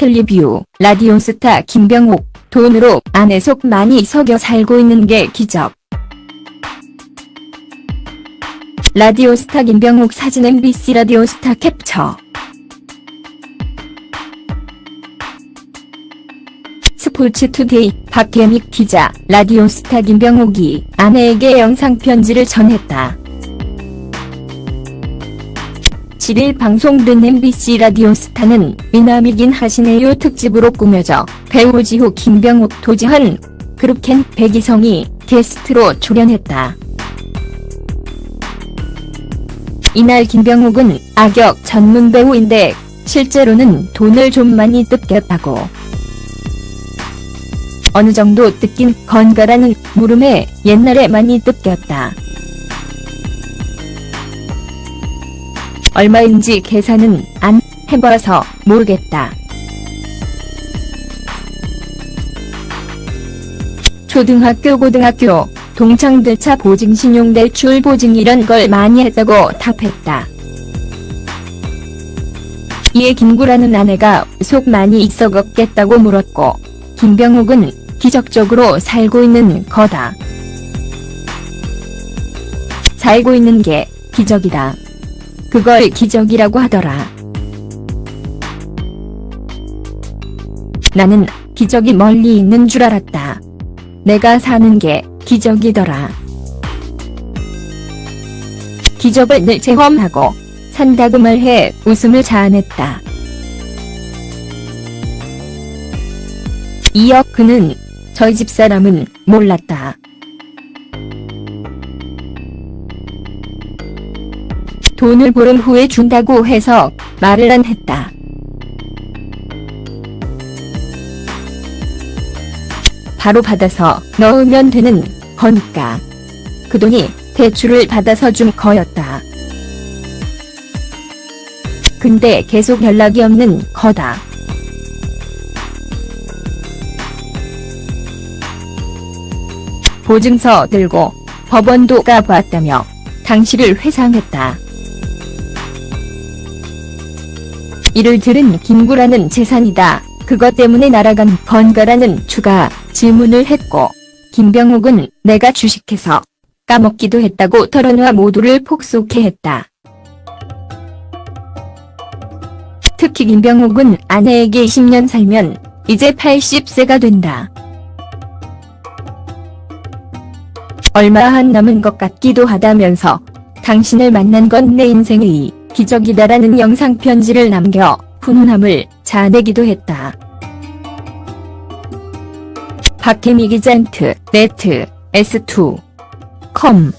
텔리뷰, 라디오스타 김병옥, 돈으로 안에 속 많이 석여 살고 있는 게 기적. 라디오스타 김병옥 사진 MBC 라디오스타 캡처. 스포츠투데이 박혜믹 기자, 라디오스타 김병옥이 아내에게 영상 편지를 전했다. 7일 방송된 MBC 라디오 스타는 미남이긴 하시네요 특집으로 꾸며져 배우 지호 김병욱 도지현 그룹켄 백이성이 게스트로 출연했다. 이날 김병욱은 악역 전문 배우인데 실제로는 돈을 좀 많이 뜯겼다고. 어느 정도 뜯긴 건가라는 물음에 옛날에 많이 뜯겼다. 얼마인지 계산은 안 해봐서 모르겠다. 초등학교 고등학교 동창들차 보증 신용 대출 보증 이런 걸 많이 했다고 답했다. 이에 김구라는 아내가 속 많이 있어겠다고 물었고 김병욱은 기적적으로 살고 있는 거다. 살고 있는 게 기적이다. 그걸 기적이라고 하더라. 나는 기적이 멀리 있는 줄 알았다. 내가 사는 게 기적이더라. 기적을 늘 체험하고 산다고 말해 웃음을 자아냈다. 이어 그는 저희 집 사람은 몰랐다. 돈을 보름 후에 준다고 해서 말을 안 했다. 바로 받아서 넣으면 되는 거니까. 그 돈이 대출을 받아서 준 거였다. 근데 계속 연락이 없는 거다. 보증서 들고 법원도 가봤다며 당시를 회상했다. 이를 들은 김구라는 재산이다. 그것 때문에 날아간 건가라는 추가 질문을 했고 김병욱은 내가 주식해서 까먹기도 했다고 털어놓아 모두를 폭소케 했다. 특히 김병욱은 아내에게 20년 살면 이제 80세가 된다. 얼마 안 남은 것 같기도 하다면서 당신을 만난 건 내 인생의 기적이다라는 영상 편지를 남겨 훈훈함을 자아내기도 했다. 박혜미 기잔트 네트 S2 컴